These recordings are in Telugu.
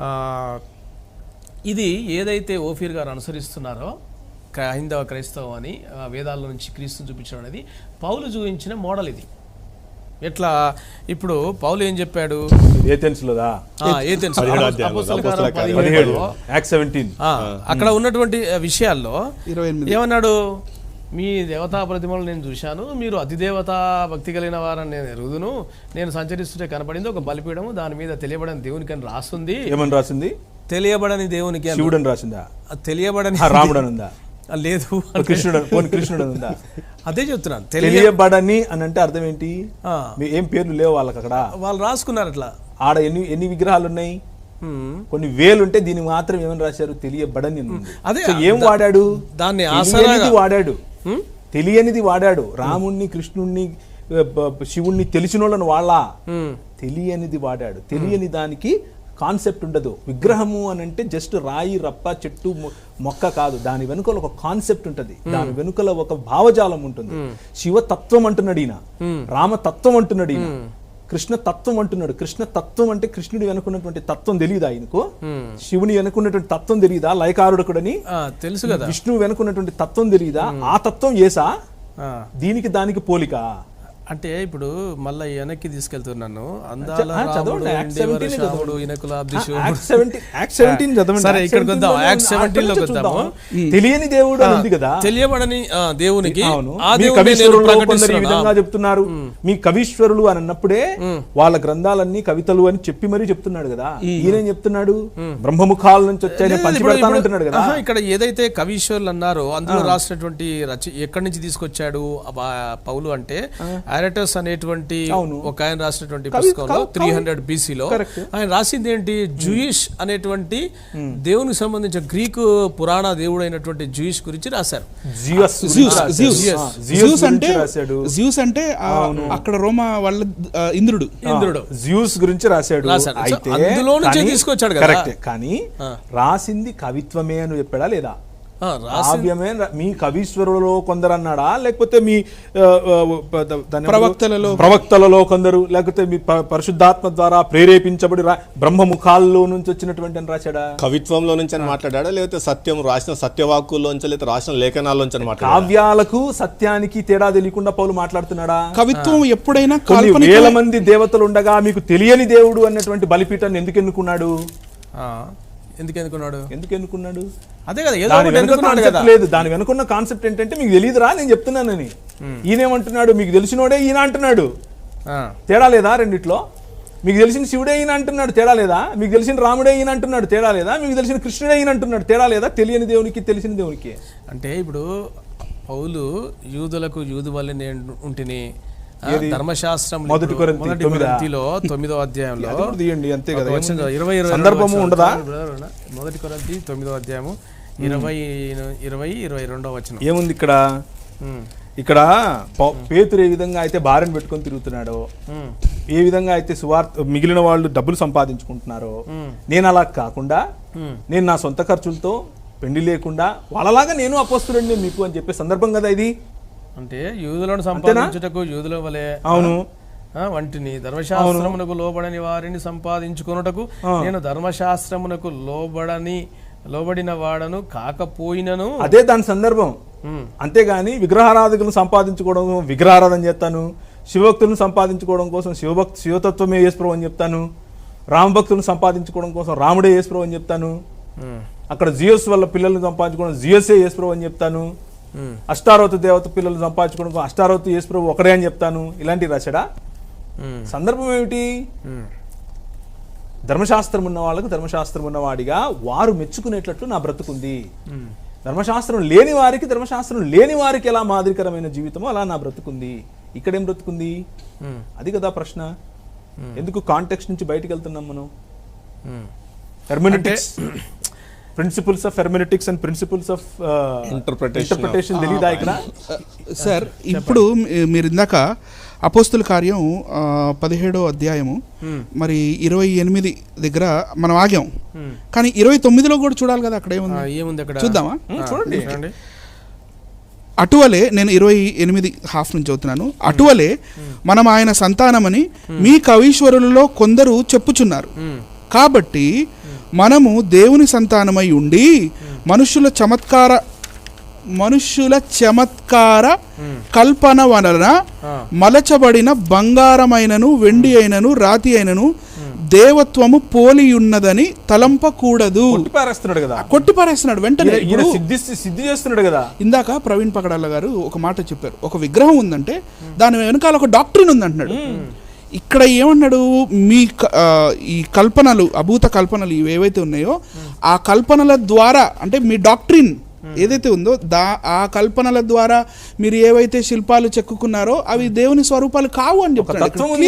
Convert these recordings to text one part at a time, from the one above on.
ఆ, ఇది ఏదైతే ఓఫీర్ గారు అనుసరిస్తున్నారో క్ర- హైందవ క్రైస్తవం అని వేదాల నుంచి క్రీస్తుని చూపించడం అనేది పౌలు చూపించిన మోడల్ ఇది. ఎట్లా? ఇప్పుడు పౌలు ఏం చెప్పాడు? అక్కడ ఉన్నటువంటి విషయాల్లో ఏమన్నాడు? మీ దేవతా ప్రతిమలు నేను చూశాను. మీరు అతిదేవతా భక్తి కలిగిన వారని నేను ఎరుగుదును. నేను సంచరిస్తుంటే కనపడింది ఒక బలిపీడము దాని మీద తెలియబడని దేవునికి అని రాస్తుంది ఏమని రాసింది? తెలియబడని దేవునికి అని. శివుడు అని రాసిందా? ఆ తెలియబడని ఆ, రాముడు అని ఉందా? ఆ, లేదు. కృష్ణుడు పోనీ కృష్ణుడు అని ఉందా? అదే చెప్తున్నాను. తెలియ తెలియబడని అని అంటే అర్థం ఏంటి? ఆ, మీ ఏం పేర్లు లేవు వాళ్ళకి అక్కడ? వాళ్ళు రాసుకున్నారు అట్లా. ఆడ ఎన్ని ఎన్ని విగ్రహాలు ఉన్నాయి? హ్మ్. కొన్ని వేలు ఉంటే దీనికి మాత్రం ఏమని రాశారు? తెలియబడని అని ఉంది. అదే సో ఏం వాడాడు? దాన్ని తెలియనిది వాడాడు? తెలియనిది వాడాడు. రాముణ్ణి కృష్ణుణ్ణి శివుణ్ణి తెలిసిన వాళ్ళని వాళ్ళ. తెలియనిది వాడాడు. తెలియని దానికి కాన్సెప్ట్ ఉండదు. విగ్రహము అని అంటే జస్ట్ రాయి రప్ప చెట్టు మొక్క కాదు. దాని వెనుకల ఒక కాన్సెప్ట్ ఉంటది. దాని వెనుకల ఒక భావజాలం ఉంటుంది. శివతత్వం అంటున్నాడు ఈయన. రామతత్వం అంటున్నాడు ఈయన. కృష్ణ తత్వం అంటున్నాడు. కృష్ణ తత్వం అంటే కృష్ణుడి వెనుకున్నటువంటి తత్వం తెలియదా ఆయనకు శివుని వెనుకున్నటువంటి తత్వం తెలియదా లయకారుడకుడని? తెలుసు కదా. విష్ణువు వెనుకున్నటువంటి తత్వం తెలియదా ఆ తత్వం ఏసా? దీనికి దానికి పోలిక. అంటే ఇప్పుడు మళ్ళీ వెనక్కి తీసుకెళ్తున్నాను అందాల ఆ, చదవండి. రాముడు Act ఇండివర 17 శ్యాముడు చదవండి. ఇనకులాబ్ది ఆ, శివుడు Act 17 Act 17 చదవండి. సరే Act ఇక్కడికి 17 వద్దాం లో యాక్ట్ అక్కడి సెవెంటీన్లోకి నుంచి వద్దాము. చూద్దాం. తెలియని దేవుడు ఉంది కదా. తెలియబడని దేవునికి ఈ. విధంగా చెప్తున్నారు. మీ కవీశ్వరులు అని అన్నప్పుడే వాళ్ళ గ్రంథాలన్నీ కవితలు అని చెప్పి మరీ చెప్తున్నాడు కదా. ఈయనేం చెప్తున్నాడు? బ్రహ్మముఖాల నుంచి వచ్చాయని లేదు, పంచి ఇప్పుడు- పెడతానంటున్నాడు ఇప్పుడు- కదా. ఇక్కడ ఏదైతే కవీశ్వర్లు అన్నారో అందులో రాసినటువంటి రచ ఎక్కడి నుంచి తీసుకొచ్చాడు పౌలు అంటే ఆరటస్ అనేటువంటి ఒక ఆయన రాసినటువంటి పుస్తకంలో త్రీ హండ్రెడ్ బీసీలో ఆయన రాసింది ఏంటి? జూయిష్ అనేటువంటి దేవునికి సంబంధించిన గ్రీకు పురాణ దేవుడు అయినటువంటి జూయిష్ గురించి రాశారు. జియస్ జ్యూస్ జ్యూస్ ఆ, జియస్ జ్యూస్ అంటే గురించి రాశాడు. జ్యూస్ అంటే ఆ, అక్కడ రోమా వాళ్ళ ఇంద్రుడు. ఇంద్రుడు. జ్యూస్ గురించి రాశాడు. అయితే అందులో నుంచే తీసుకొచ్చాడు కదా. కరెక్టే. కానీ రాసింది కవిత్వమే అని చెప్పాడా లేదా? కావ్యమే మీ కవీశ్వరులలో కొందరు అన్నాడా లేకపోతే మీ? ప్రవక్తలలో. ప్రవక్తలలో కొందరు లేకపోతే మీ ప- పరిశుద్ధాత్మ ద్వారా ప్రేరేపించబడి రా- బ్రహ్మముఖాల్లో నుంచి వచ్చినటువంటి అని రాశాడా? కవిత్వంలో నుంచి అని మాట్లాడా లేకపోతే సత్యం రాసిన సత్యవాక్కుల్లోంచి లేకపోతే రాసిన లేఖనాల్లోంచి అని మాట్లాడా కావ్యాలకు సత్యానికి తేడా తెలియకుండా పౌలు మాట్లాడుతున్నాడా? కవిత్వం ఎప్పుడైనా వేల మంది దేవతలు ఉండగా మీకు తెలియని దేవుడు అన్నటువంటి బలిపీఠాన్ని ఎందుకు ఎన్నుకున్నాడు? ఆ, ఎందుకు ఎందుకున్నాడు? ఎందుకు ఎన్నుకున్నాడు అదే కదా ఏదో ఒకటి కదా. లేదు దాని వెనుకున్న కాన్సెప్ట్ ఏంటంటే మీకు తెలియదురా నేను చెప్తున్నానని. ఈయనేమంటున్నాడు? మీకు తెలిసినోడే ఈయన అంటున్నాడు. తేడా లేదా రెండిట్లో? మీకు తెలిసిన శివుడే ఈయన అంటున్నాడు తేడా లేదా? మీకు తెలిసిన రాముడే ఈయన అంటున్నాడు తేడా లేదా? మీకు తెలిసిన కృష్ణుడే ఈయన అంటున్నాడు తేడా లేదా? తెలియని దేవునికి తెలిసిన దేవునికి. అంటే ఇప్పుడు పౌలు యూదులకు యూదు వల్ల నేను ఉంటిని ధర్మశాస్త్రం మొదటి మొదటి తొమ్మిదా? అధ్యాయంలో తీయండి అంతే కదా. ఇరవై ఇరవై సందర్భము ఉండదా? మొదటి కొరింథీ తొమ్మిదో అధ్యాయము ఇరవై ఇరవై ఇరవై రెండో వచనం. ఏముంది ఇక్కడ? ఇక్కడ పేతురు ఏ విధంగా అయితే భార్యను పెట్టుకొని తిరుగుతున్నాడో ఏ విధంగా అయితే సువార్త మిగిలిన వాళ్ళు డబ్బులు సంపాదించుకుంటున్నారో నేను అలా కాకుండా. నేను నా సొంత ఖర్చులతో పెండి లేకుండా వాళ్ళలాగా నేను అపోస్తులండి మీకు అని చెప్పే సందర్భం కదా ఇది? అంటే యూదులను సంపాదించుటకు యూదుల వలె అవును. వంటిని ధర్మశాస్త్రమునకు లోబడని వారిని సంపాదించుకొనుటకు నేను ధర్మశాస్త్రమునకు లోబడని లోబడిన వాడను కాకపోయినను. అదే దాని సందర్భం. అంతేగాని విగ్రహారాధకులను సంపాదించుకోవడం విగ్రహారాధన చేస్తాను శివభక్తులను సంపాదించుకోవడం కోసం శివభక్తి శివతత్వమే యేసుప్రభు అని చెప్తాను రామభక్తులను సంపాదించుకోవడం కోసం రాముడే యేసుప్రభు అని చెప్తాను అక్కడ జియోస్ వల్ల పిల్లల్ని సంపాదించుకోవడం జియోసే యేసుప్రభు అని చెప్తాను అష్టారోతు దేవత పిల్లలు సంపాదించుకోవడం అష్టారోతు యేసుప్రభు ఒకడే అని చెప్తాను. ఇలాంటివి రాశాడా? సందర్భం ఏమిటి. ధర్మశాస్త్రం ఉన్న వాళ్ళకు ధర్మశాస్త్రం ఉన్నవాడిగా వారు మెచ్చుకునేటట్లు నా బ్రతుకుంది. ధర్మశాస్త్రం లేని వారికి ధర్మశాస్త్రం లేని వారికి ఎలా మాదిరికరమైన జీవితమో అలా నా బ్రతుకుంది. ఇక్కడేం బ్రతుకుంది? అది కదా ప్రశ్న. ఎందుకు కాంటెక్స్ట్ నుంచి బయటికి వెళ్తున్నాం మనం. Principles of hermeneutics and principles of interpretation తెలీదా ఇక్కడ? సార్ ఇప్పుడు మీరు ఇందాక అపోస్తుల కార్యం పదిహేడో అధ్యాయము మరి ఇరవై ఎనిమిది దగ్గర మనం ఆగాం. కానీ ఇరవై తొమ్మిదిలో కూడా చూడాలి కదా అక్కడ ఏముంది? చూద్దామా? చూడండి. చూడండి. అటువలే నేను ఇరవై ఎనిమిది హాఫ్ నుంచి చదువుతున్నాను. అటువలే మనం ఆయన సంతానమని మీ కవీశ్వరులలో కొందరు చెప్పుచున్నారు. కాబట్టి మనము దేవుని సంతానమై ఉండి మనుషుల చమత్కార మనుష్యుల చమత్కార కల్పన వలన మలచబడిన బంగారమైనను వెండి అయినను రాతి అయినను దేవత్వము పోలి ఉన్నదని తలంపకూడదు కొట్టి పారేస్తున్నాడు కదా కొట్టి పారేస్తున్నాడు వెంటనే సిద్ధి సిద్ధి చేస్తున్నాడు కదా. ఇందాక ప్రవీణ్ పగడాల గారు ఒక మాట చెప్పారు. ఒక విగ్రహం ఉందంటే దాని వెనకాల ఒక డాక్టరీన్ ఉందంటున్నాడు. ఇక్కడ ఏమన్నాడు? మీ ఈ కల్పనలు అభూత కల్పనలు ఇవి ఏవైతే ఉన్నాయో ఆ కల్పనల ద్వారా అంటే మీ డాక్టరీన్ ఏదైతే ఉందో దా ఆ కల్పనల ద్వారా మీరు ఏవైతే శిల్పాలు చెక్కుకున్నారో అవి దేవుని స్వరూపాలు కావు అని.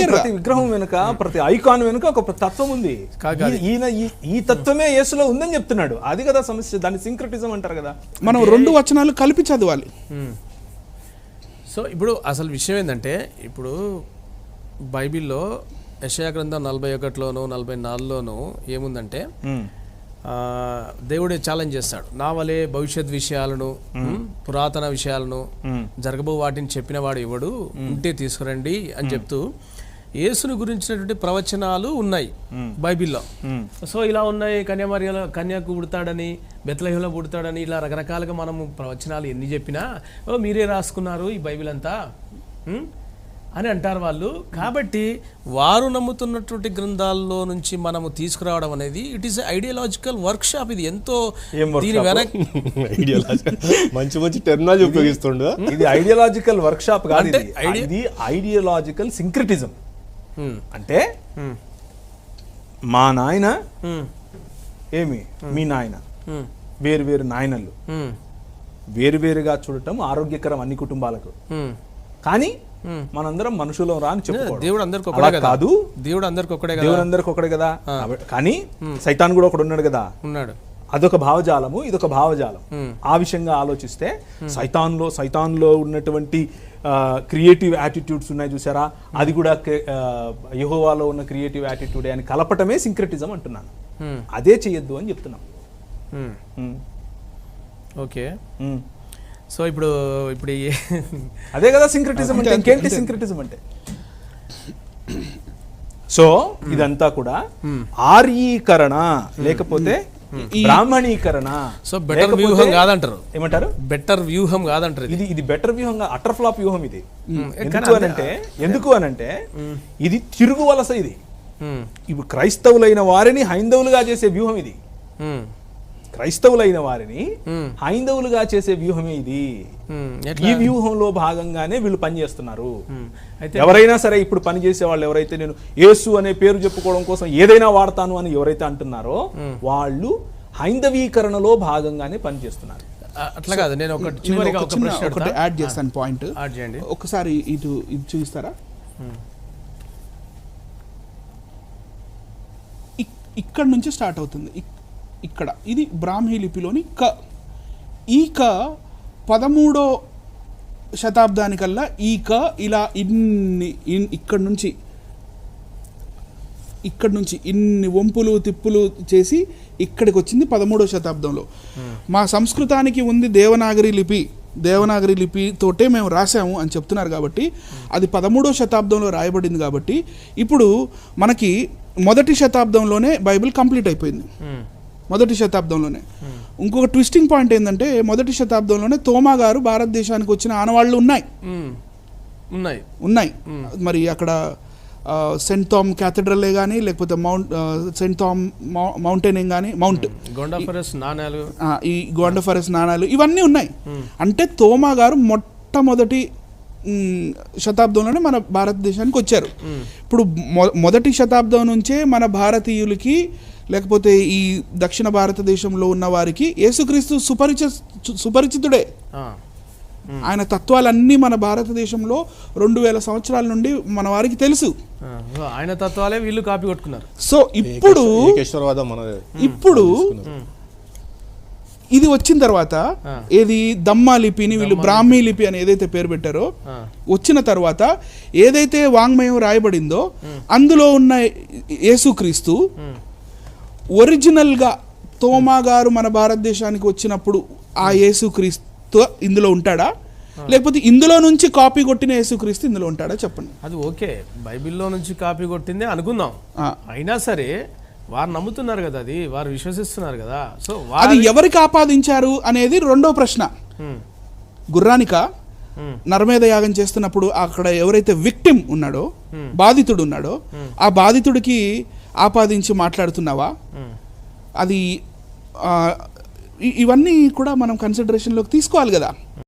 ప్రతి విగ్రహం వెనుక ప్రతి ఐకాన్ వెనుక ఒక తత్వం ఉంది. ఈయన ఈ- ఈ తత్వమే యేసులో ఉందని చెప్తున్నాడు. అది కదా సమస్య. దాన్ని సింక్రటిజం అంటారు కదా. మనం రెండు వచనాలు కలిపి చదవాలి. సో ఇప్పుడు అసలు విషయం ఏంటంటే ఇప్పుడు బైబిల్లో యెషయా గ్రంథం నలభై ఒకటిలోను నలభై నాలుగులోను ఏముందంటే దేవుడే ఛాలెంజ్ చేస్తాడు. నా వలే భవిష్యత్ విషయాలను పురాతన విషయాలను జరగబో వాటిని చెప్పిన వాడు ఎవడు? ఉంటే తీసుకురండి అని చెప్తూ యేసును గురించినటువంటి ప్రవచనాలు ఉన్నాయి బైబిల్లో. సో ఇలా ఉన్నాయి కన్యామర్యాల కన్యాకు పుడతాడని బెత్లహేంలో పుడతాడని ఇలా రకరకాలుగా మనము ప్రవచనాలు ఎన్ని చెప్పినా ఓ మీరే రాసుకున్నారు ఈ బైబిల్ అంతా? అని అంటారు వాళ్ళు. కాబట్టి వారు నమ్ముతున్నటువంటి గ్రంథాల్లో నుంచి మనము తీసుకురావడం అనేది it is ideological workshop ఇది ఎంతో? దీని వెనక మంచి మంచి టెర్మినాలజీ ఉపయోగిస్తుండు. ఇది ఐడియాలజికల్ వర్క్ షాప్ కాదు ఇది. ఐడియాలజికల్ సింక్రిటిజం అంటే మా నాయన ఏమి? మీ నాయన. వేరు వేరు నాయనలు. వేరువేరుగా చూడటం ఆరోగ్యకరం అన్ని కుటుంబాలకు. కానీ. మనందరం మనుషులం రా అని చెప్పుకోవడం. దేవుడు అందరికి ఒకడే కదా? కాదు. దేవుడు అందరికి ఒకడే ఒకడే కదా? కానీ సైతాన్ కూడా ఒకడు ఉన్నాడు కదా? ఉన్నాడు. అదొక భావజాలము ఇదొక భావజాలం. ఆ విషయంగా ఆలోచిస్తే సైతాన్లో సైతాన్లో ఉన్నటువంటి క్రియేటివ్ యాటిట్యూడ్స్ ఉన్నాయి చూసారా? అది కూడా యహోవాలో ఉన్న క్రియేటివ్ యాటిట్యూడ్ అని కలపటమే సింక్రెటిజం అంటున్నాను. అదే చేయొద్దు అని చెప్తున్నాం. ఓకే. సో ఇప్పుడు ఇప్పుడు అదే కదా సింక్రటిజం అంటే ఇంకేంటి సింక్రటిజం అంటే? సో ఇదంతా కూడా ఆర్యీకరణ లేకపోతే బ్రాహ్మణీకరణ. సో బెటర్ వ్యూహం కాదంటారు. ఏమంటారు? బెటర్ వ్యూహం కాదంటారు ఇది. ఇది బెటర్ వ్యూహంగా అటర్ ఫ్లాప్ వ్యూహం ఇది. ఎందుకు అనంటే ఎందుకు అనంటే ఇది తిరుగు వలస ఇది. ఇప్పుడు క్రైస్తవులైన వారిని హైందవులుగా చేసే వ్యూహం ఇది. క్రైస్తవులైన వారిని. హైందవులుగా చేసే వ్యూహమే ఇది. ఈ వ్యూహంలో భాగంగానే వీళ్ళు పనిచేస్తున్నారు అయితే ఎవరైనా సరే ఇప్పుడు పని చేసే వాళ్ళు ఎవరైతే నేను యేసు అనే పేరు చెప్పుకోవడం కోసం ఏదైనా వాడతాను అని ఎవరైతే అంటున్నారో వాళ్ళు హైందవీకరణలో భాగంగానే పనిచేస్తున్నారు అట్లా కాదు నేను చివరిగా ఒక ప్రశ్న ఒకటి. యాడ్ చేస్తాను పాయింట్ యాడ్ చేయండి. ఒకసారి ఇటు ఇది చూపిస్తారా? ఇక్- ఇక్కడ నుంచి స్టార్ట్ అవుతుంది. ఇక్కడ. ఇది బ్రాహ్మీ లిపిలోని క. ఈ క పదమూడో శతాబ్దానికల్లా ఈ క ఇలా ఇన్ని ఇన్- ఇక్కడ నుంచి ఇక్కడ నుంచి ఇన్ని వంపులు తిప్పులు చేసి ఇక్కడికి వచ్చింది పదమూడవ శతాబ్దంలో మా సంస్కృతానికి ఉంది దేవనాగరి లిపి. దేవనాగరి లిపి తోటే మేము రాసాము అని చెప్తున్నారు కాబట్టి అది పదమూడవ శతాబ్దంలో రాయబడింది కాబట్టి ఇప్పుడు మనకి మొదటి శతాబ్దంలోనే బైబిల్ కంప్లీట్ అయిపోయింది. మొదటి శతాబ్దంలోనే. ఇంకొక ట్విస్టింగ్ పాయింట్ ఏంటంటే మొదటి శతాబ్దంలోనే తోమా గారు భారతదేశానికి వచ్చిన ఆనవాళ్ళు ఉన్నాయి. ఉన్నాయి. ఉన్నాయి. మరి అక్కడ సెంట్ థామ్ క్యాథడ్రలే కానీ లేకపోతే మౌంట్ సెంట్ థామ్ మౌ- మౌంటైన్ కానీ మౌంట్ గొండాఫరస్ నాణాలు. ఈ గోండ ఫారెస్ట్ నాణాలు ఇవన్నీ ఉన్నాయి. అంటే తోమా గారు మొట్టమొదటి శతాబ్దంలోనే మన భారతదేశానికి వచ్చారు. ఇప్పుడు మొ- మొదటి శతాబ్దం నుంచే మన భారతీయులకి లేకపోతే ఈ దక్షిణ భారతదేశంలో ఉన్న వారికి యేసుక్రీస్తు సుపరిచ సుపరిచితుడే. ఆ, ఆయన తత్వాలన్నీ మన భారతదేశంలో రెండు వేల సంవత్సరాల నుండి మన వారికి తెలుసు. ఆయన తత్వాలే వీళ్ళు కాపీ కొట్టుకున్నారు. సో ఇప్పుడు ఏకేశ్వరవాదం మనదే. ఇప్పుడు ఇది వచ్చిన తర్వాత. ఏది దమ్మా లిపిని వీళ్ళు బ్రాహ్మీ లిపి అని ఏదైతే పేరు పెట్టారో వచ్చిన తర్వాత ఏదైతే వాంగ్మయం రాయబడిందో అందులో ఉన్న యేసుక్రీస్తు ఒరిజినల్గా తోమా గారు మన భారతదేశానికి వచ్చినప్పుడు ఆ యేసుక్రీస్తు ఇందులో ఉంటాడా? లేకపోతే ఇందులో నుంచి కాపీ కొట్టిన యేసుక్రీస్తు ఇందులో ఉంటాడా? చెప్పండి. అది ఓకే. బైబిల్లో నుంచి కాపీ కొట్టిందే అనుకుందాం. అయినా సరే వారు నమ్ముతున్నారు కదా అది వారు విశ్వసిస్తున్నారు కదా. సో అది వారి ఎవరికి ఆపాదించారు అనేది రెండో ప్రశ్న. గుర్రానిక ఉమ్, నరమేధ యాగం చేస్తున్నప్పుడు అక్కడ ఎవరైతే విక్టిమ్ ఉన్నాడో బాధితుడు ఉన్నాడో ఆ బాధితుడికి ఆపాదించి మాట్లాడుతున్నావా. అది ఇవన్నీ కూడా మనం కన్సిడరేషన్లోకి తీసుకోవాలి కదా.